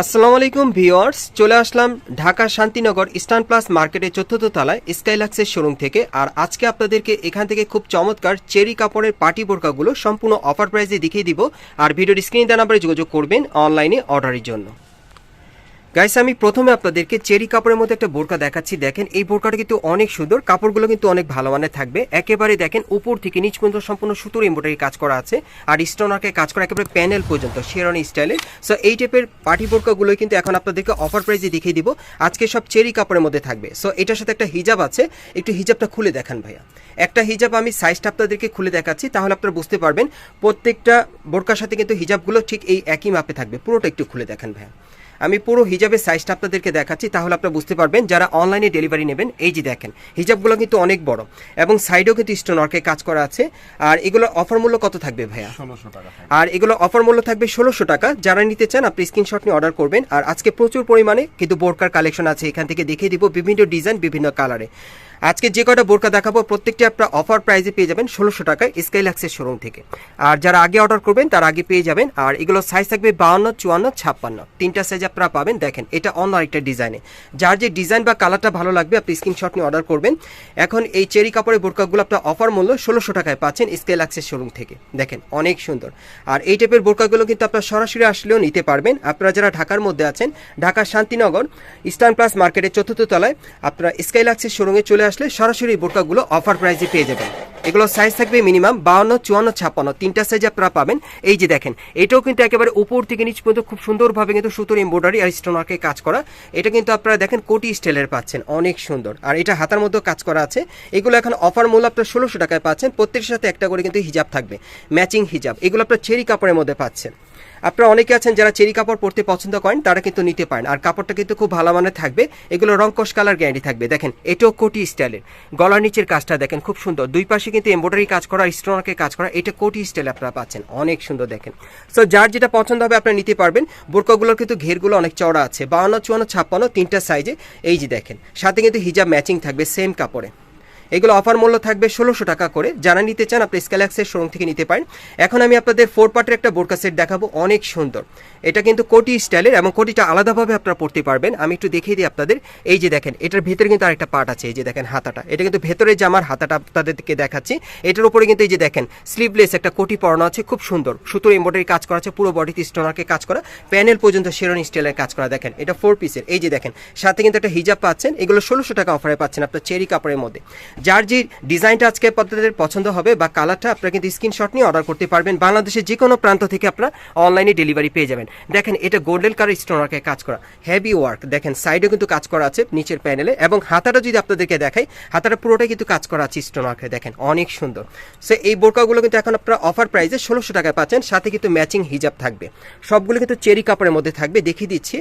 আসসালামু আলাইকুম ভিওয়ার্স চলে আসলাম ঢাকা শান্তিনগর স্টান প্লাস মার্কেটের চতুর্থ তলায় স্কাইলাক্সের শোরুম থেকে। আর আজকে আপনাদেরকে এখান থেকে খুব চমৎকার চেরি কাপড়ের পার্টি বোরকাগুলো সম্পূর্ণ অফার প্রাইসে দেখিয়ে দিব। আর ভিডিওর স্ক্রিন দেওয়া নাম্বারে যোগাযোগ করবেন অনলাইনে অর্ডারের জন্য। গাইস আমি প্রথমে আপনাদেরকে চেরি কাপড়ের মধ্যে একটা বোরকা দেখাচ্ছি। দেখেন, এই বোরকাটা কিন্তু অনেক সুন্দর, কাপড়গুলো কিন্তু অনেক ভালো মানের থাকবে। একেবারে দেখেন, উপর থেকে নিচ পর্যন্ত সম্পূর্ণ সুতোর এমব্রয়ডারি কাজ করা আছে, আর স্টোনারকে কাজ করা একেবারে প্যানেল পর্যন্ত শেরনি স্টাইলের সো এই টাইপের পার্টি বোরকাগুলো কিন্তু এখন আপনাদেরকে অফার প্রাইসে দেখিয়ে দিব। আজকে সব চেরি কাপড়ের মধ্যে থাকবে। সো এটার সাথে একটা হিজাব আছে, একটু হিজাবটা খুলে দেখান ভাইয়া। একটা হিজাব আমি সাইজটা আপনাদেরকে খুলে দেখাচ্ছি, তাহলে আপনারা বুঝতে পারবেন, প্রত্যেকটা বোরকার সাথে কিন্তু হিজাবগুলো ঠিক এই একই মাপে থাকবে। পুরোটা একটু খুলে দেখান ভাইয়া। আমি পুরো হিজাবের সাইজটা আপনাদেরকে দেখাচ্ছি তাহলে আপনারা বুঝতে পারবেন যারা অনলাইনে ডেলিভারি নেবেন এই যে দেখেন হিজাবগুলো কিন্তু অনেক বড় এবং সাইডেও কিন্তু স্টোন অর্কে কাজ করা আছে। আর এগুলো অফার মূল্য কত থাকবে ভাইয়া? আর এগুলো অফার মূল্য থাকবে ষোলোশো টাকা। যারা নিতে চান আপনি স্ক্রিনশট নিয়ে অর্ডার করবেন। আর আজকে প্রচুর পরিমাণে কিন্তু বোরকার কালেকশন আছে এখান থেকে দেখিয়ে দিব বিভিন্ন ডিজাইন বিভিন্ন কালারে আজকে যে কয়টা বোরকা দেখাবো, প্রত্যেকটি আপনার অফার প্রাইজে পেয়ে যাবেন ষোলোশো টাকায় স্কাইলাক্সের শোরুম থেকে। আর যারা আগে অর্ডার করবেন, তার আগে পেয়ে যাবেন। আর এগুলো সাইজ থাকবে বাউন্ন চুয়ান্ন, ছাপ্পান্ন। তিনটা সাইজ আপনারা পাবেন। দেখেন, এটা অন্য আরেকটা ডিজাইনে যার যে ডিজাইন বা কালারটা ভালো লাগবে, আপনি স্ক্রিনশট নিয়ে অর্ডার করবেন। এখন এই চেরি কাপড়ের বোরকাগুলো আপনার অফার মূল্য ষোলোশো টাকায় পাচ্ছেন স্কেলাক্সের শোরুম থেকে। দেখেন, অনেক সুন্দর। আর এই টাইপের বোরকাগুলো কিন্তু আপনার সরাসরি আসলেও নিতে পারবেন। আপনারা যারা ঢাকার মধ্যে আছেন, ঢাকা শান্তিনগর ইস্টার্ন প্লাস মার্কেটের চতুর্থ তলায়, আপনারা স্কাইলাক্সের শোরুমে চলে আসলে সরাসরি বোরকাগুলো অফার প্রাইসে পেয়ে যাবেন। এগুলো সাইজ থাকবে মিনিমাম বাউন্ন, চুয়ান্ন, ছাপ্পান্ন। তিনটা সাইজ আপনারা পাবেন। এই যে দেখেন, এটাও কিন্তু একেবারে উপর থেকে নিচ পর্যন্ত খুব সুন্দরভাবে কিন্তু সুতোর এমব্রয়ডারি আর স্টোনারকে কাজ করা। এটা কিন্তু আপনারা দেখেন কোটি স্টাইলের পাচ্ছেন, অনেক সুন্দর। আর এটা হাতার মধ্যেও কাজ করা আছে। এগুলো এখন অফার মূল্য আপনার ষোলোশো টাকায় পাচ্ছেন। প্রত্যেকের সাথে একটা করে কিন্তু হিজাব থাকবে ম্যাচিং হিজাব। এগুলো আপনার চেরি কাপড়ের মধ্যে পাচ্ছেন। আপনারা অনেকে আছেন যারা চেরি কাপড় পরতে পছন্দ করেন, তারা কিন্তু নিতে পারেন। আর কাপড়টা কিন্তু খুব ভালো মানের থাকবে। এগুলো রংকশ কালার গ্যারান্টি থাকবে। দেখেন, এটাও কোটি স্টাইলের। গলার নিচের কাজটা দেখেন, খুব সুন্দর। দুই পাশে কিন্তু এমব্রয়ডারি কাজ করা স্টোনারকে কাজ করা, এটা কোটি স্টাইল আপনারা পাচ্ছেন। অনেক সুন্দর দেখেন। সো যার যেটা পছন্দ হবে আপনারা নিতে পারবেন। বোরকাগুলোর কিন্তু ঘেরগুলো অনেক চওড়া আছে। বাউন্ন, চুয়ান্ন, ছাপ্পান্ন, তিনটা সাইজে এই যে দেখেন, সাথে কিন্তু হিজাব ম্যাচিং থাকবে সেম কাপড়ে। এগুলো অফার মূল্য থাকবে ষোলোশো টাকা করে। যারা নিতে চান, আপনি স্ক্যালাক্সের শোরুম থেকে নিতে পারেন। এখন আমি আপনাদের ফোর পার্টের একটা বোরকা সেট দেখাবো। অনেক সুন্দর। এটা কিন্তু কোটি স্টাইলের এবং কোটিটা আলাদাভাবে আপনারা পড়তে পারবেন। আমি একটু দেখিয়ে দিই আপনাদের। এই যে দেখেন, এটার ভেতরে কিন্তু আরেকটা পার্ট আছে। এই যে দেখেন হাতাটা। এটা কিন্তু ভেতরে জামার হাতাটা আপনাদেরকে দেখাচ্ছি, এটার উপরে কিন্তু এই যে দেখেন স্লিভলেস একটা কোটি পরানো আছে। খুব সুন্দর। সুতোর এমব্রয়ডারি কাজ করা আছে, পুরো বডিতে স্টোনারকে কাজ করা। প্যানেল পর্যন্ত শেরনি স্টাইলের কাজ করা। দেখেন, এটা ফোর পিসের এই যে দেখেন, সাথে কিন্তু একটা হিজাব পাচ্ছেন। এগুলো ষোলোশো টাকা অফারে পাচ্ছেন আপনার চেরি কাপড়ের মধ্যে। যার যে ডিজাইনটা আজকে আপনাদের পছন্দ হবে বা কালারটা আপনারা কিন্তু স্ক্রিনশট নিয়ে অর্ডার করতে পারবেন। বাংলাদেশের যে কোনো প্রান্ত থেকে আপনারা অনলাইনে ডেলিভারি পেয়ে যাবেন। দেখেন, এটা গোল্ডেন কালার স্টোনারকে কাজ করা। হেভি ওয়ার্ক দেখেন সাইডে কিন্তু কাজ করা আছে, নিচের প্যানেলে এবং হাতাটা যদি আপনাদেরকে দেখাই, হাতাটা পুরোটাই কিন্তু কাজ করা আছে স্টোনারকে দেখেন, অনেক সুন্দর। সো এই বোরকাগুলো কিন্তু এখন আপনারা অফার প্রাইসে ষোলোশো টাকায় পাচ্ছেন। সাথে কিন্তু ম্যাচিং হিজাব থাকবে। সবগুলো কিন্তু চেরি কাপড়ের মধ্যে থাকবে, দেখিয়ে দিচ্ছি।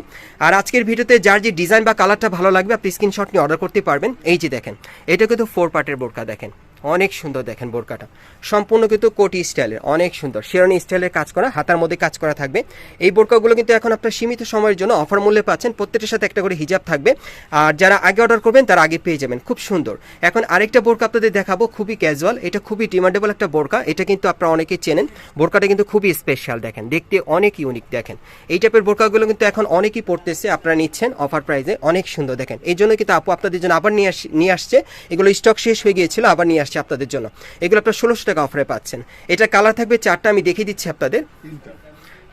আর আজকের ভিডিওতে যার যে ডিজাইন বা কালারটা ভালো লাগবে, আপনি স্ক্রিনশট নিয়ে অর্ডার করতে পারবেন। এই যে দেখেন, এটা কিন্তু ফোর পার্টের বোরকা দেখেন। অনেক সুন্দর দেখেন বোরকাটা। সম্পূর্ণ কিন্তু কোটি স্টাইলের, অনেক সুন্দর। শেরানি স্টাইলের কাজ করা, হাতার মধ্যে কাজ করা থাকবে। এই বোরকাগুলো কিন্তু এখন আপনার সীমিত সময়ের জন্য অফার মূল্যে পাচ্ছেন। প্রত্যেকটার সাথে একটা করে হিজাব থাকবে। আর যারা আগে অর্ডার করবেন, তারা আগে পেয়ে যাবেন। খুব সুন্দর। এখন আরেকটা বোরকা আপনাদের দেখাবো, খুবই ক্যাজুয়াল এটা খুবই ডিমান্ডেবল একটা বোরকা। এটা কিন্তু আপনারা অনেকেই চেনেন। বোরকাটা কিন্তু খুবই স্পেশাল দেখেন। দেখতে অনেক ইউনিক দেখেন। এই টাইপের বোরকাগুলো কিন্তু এখন অনেকেই পড়তেছে আপনারা নিচ্ছেন অফার প্রাইসে অনেক সুন্দর দেখেন। এই জন্য কিন্তু আপু আপনাদের জন্য আবার নিয়ে নিয়ে আসছে। এগুলো স্টক শেষ হয়ে গিয়েছিল, আবার নিয়ে আপনাদের জন্য। এগুলো আপনার ষোলোশো টাকা অফারে পাচ্ছেন। এটা কালার থাকবে চারটা আমি দেখিয়ে দিচ্ছি আপনাদের।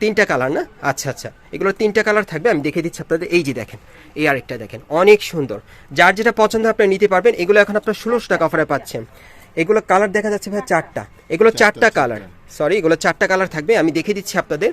তিনটা। কালার না? আচ্ছা আচ্ছা। এগুলো তিনটা কালার থাকবে আমি দেখিয়ে দিচ্ছি আপনাদের। এই যে দেখেন এই আরেকটা দেখেন। অনেক সুন্দর। যার যেটা পছন্দ আপনি নিতে পারবেন। এগুলো এখন আপনার ষোলোশো টাকা অফারে পাচ্ছেন। এগুলো কালার দেখা যাচ্ছে ভাই চারটা। এগুলো চারটা কালার সরি এগুলো চারটা কালার থাকবে আমি দেখিয়ে দিচ্ছি আপনাদের।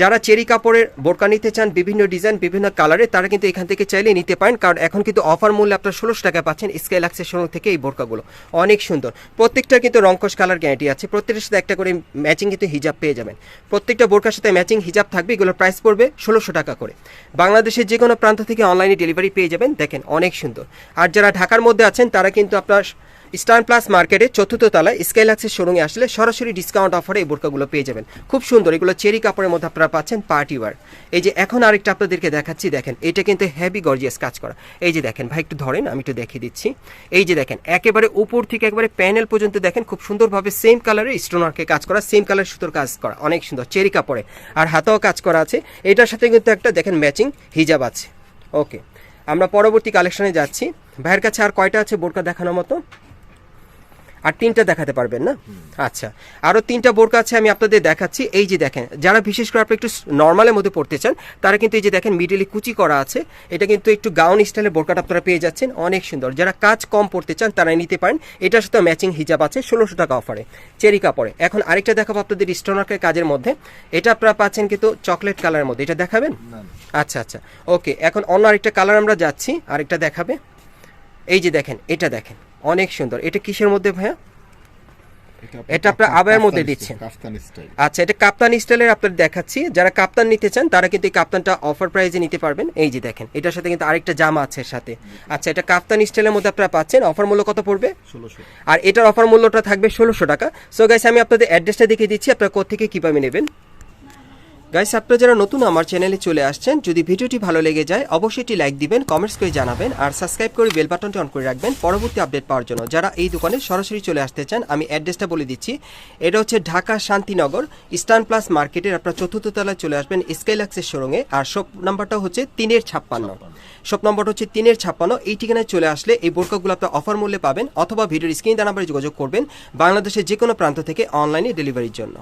যারা চেরি কাপড়ের বোরকা নিতে চান, বিভিন্ন ডিজাইন, বিভিন্ন কালারে তারা কিন্তু এখান থেকে চাইলে নিতে পারেন। কারণ এখন কিন্তু অফার মূল্যে আপনার ষোলোশো টাকা পাচ্ছেন স্কাইলাক্সের শোরুম থেকে এই বোরকাগুলো। অনেক সুন্দর। প্রত্যেকটা কিন্তু রঙ্কশ কালার গ্যারান্টি আছে। প্রত্যেকটার সাথে একটা করে ম্যাচিং কিন্তু হিজাব পেয়ে যাবেন। প্রত্যেকটা বোরকার সাথে ম্যাচিং হিজাব থাকবে এগুলোর প্রাইস পড়বে ষোলোশো টাকা করে। বাংলাদেশের যে কোনো প্রান্ত থেকে অনলাইনে ডেলিভারি পেয়ে যাবেন। দেখেন অনেক সুন্দর। আর যারা ঢাকার মধ্যে আছেন, তারা কিন্তু আপনার স্টার প্লাস মার্কেটে চতুর্থ তলায় স্কাইলাক্সের শোরুমে আসলে সরাসরি ডিসকাউন্ট অফারে এই বোরকাগুলো পেয়ে যাবেন। খুব সুন্দর, এগুলো চেরি কাপড়ের মধ্যে আপনারা পাচ্ছেন পার্টি ওয়ার এই যে এখন আরেকটা আপনাদেরকে দেখাচ্ছি, দেখেন, এটা কিন্তু হেভি গর্জিয়াস কাজ করা। এই যে দেখেন, ভাই একটু ধরেন, আমি একটু দেখিয়ে দিচ্ছি। এই যে দেখেন, একেবারে উপর থেকে একবারে প্যানেল পর্যন্ত দেখেন, খুব সুন্দরভাবে সেম কালারের স্টোনারকে কাজ করা সেম কালার সুতোর কাজ করা, অনেক সুন্দর, চেরি কাপড়ে। আর হাতেও কাজ করা আছে। এটার সাথে কিন্তু একটা, দেখেন ম্যাচিং হিজাব আছে। ওকে আমরা পরবর্তী কালেকশনে যাচ্ছি। ভাইয়ের কাছে আর কয়টা আছে বোরকা দেখানোর মতো? আর তিনটা দেখাতে পারবেন না? আচ্ছা আরও তিনটা বোরকা আছে আমি আপনাদের দেখাচ্ছি। এই যে দেখেন যারা বিশেষ করে আপনি একটু নর্মালের মধ্যে পড়তে চান তারা কিন্তু এই যে দেখেন মিডিলে কুচি করা আছে। এটা কিন্তু একটু গাউন স্টাইলের বোরকাটা আপনারা পেয়ে যাচ্ছেন অনেক সুন্দর। যারা কাজ কম পড়তে চান তারা নিতে পারেন। এটার সাথে ম্যাচিং হিজাব আছে ষোলোশো টাকা অফারে চেরি কাপড়ে। এখন আরেকটা দেখাবো আপনাদের স্টোনারকের কাজের মধ্যে। এটা আপনারা পাচ্ছেন কিন্তু চকলেট কালারের মধ্যে। এটা দেখাবেন? আচ্ছা আচ্ছা। ওকে এখন অন্য আরেকটা কালার আমরা যাচ্ছি আরেকটা দেখাবে। এই যে দেখেন এটা দেখেন। অনেক সুন্দর। এটা কিসের মধ্যে ভাইয়া? এটা আপনার আবায়ের মধ্যে দিচ্ছেন। আচ্ছা এটা কাপ্তান স্টাইলের আপনাদের দেখাচ্ছি। যারা কাপ্তান নিতে চান তারা কিন্তু এই কাপ্তানটা অফার প্রাইজে নিতে পারবেন। এই যে দেখেন এটার সাথে কিন্তু আরেকটা জামা আছে সাথে। আচ্ছা এটা কাপ্তান স্টাইলের মধ্যে আপনারা পাচ্ছেন। অফার মূল্য কত পড়বে? ষোলোশো আর এটার অফার মূল্যটা থাকবে ষোলোশো টাকা। সো গাইস আমি আপনাদের অ্যাড্রেসটা দেখিয়ে দিচ্ছি। আপনারা কোথেকে কীভাবে নেবেন? গাইস আপনারা যারা নতুন আমার চ্যানেলে চলে আসছেন যদি ভিডিওটি ভালো লেগে যায় অবশ্যই একটি লাইক দিবেন কমেন্টস করে জানাবেন আর সাবস্ক্রাইব করে বেল বাটনটি অন করে রাখবেন পরবর্তী আপডেট পাওয়ার জন্য। যারা এই দোকানে সরাসরি চলে আসতে চান আমি অ্যাড্রেসটা বলে দিচ্ছি। এটা হচ্ছে ঢাকা শান্তিনগর ইস্টার্ন প্লাস মার্কেটের আপনার চতুর্থ তলায় চলে আসবেন স্কাইলাক্সের শোরুমে আর শপ নাম্বারটা হচ্ছে তিনের ছাপ্পান্ন। শপ নম্বরটা হচ্ছে তিনের ছাপ্পান্ন এই ঠিকানায় চলে আসলে এই বোরকাগুলো আপনার অফার মূল্যে পাবেন অথবা ভিডিওর স্ক্রিন নাম্বারে যোগাযোগ করবেন বাংলাদেশের যে কোনো প্রান্ত থেকে অনলাইনে ডেলিভারির জন্য।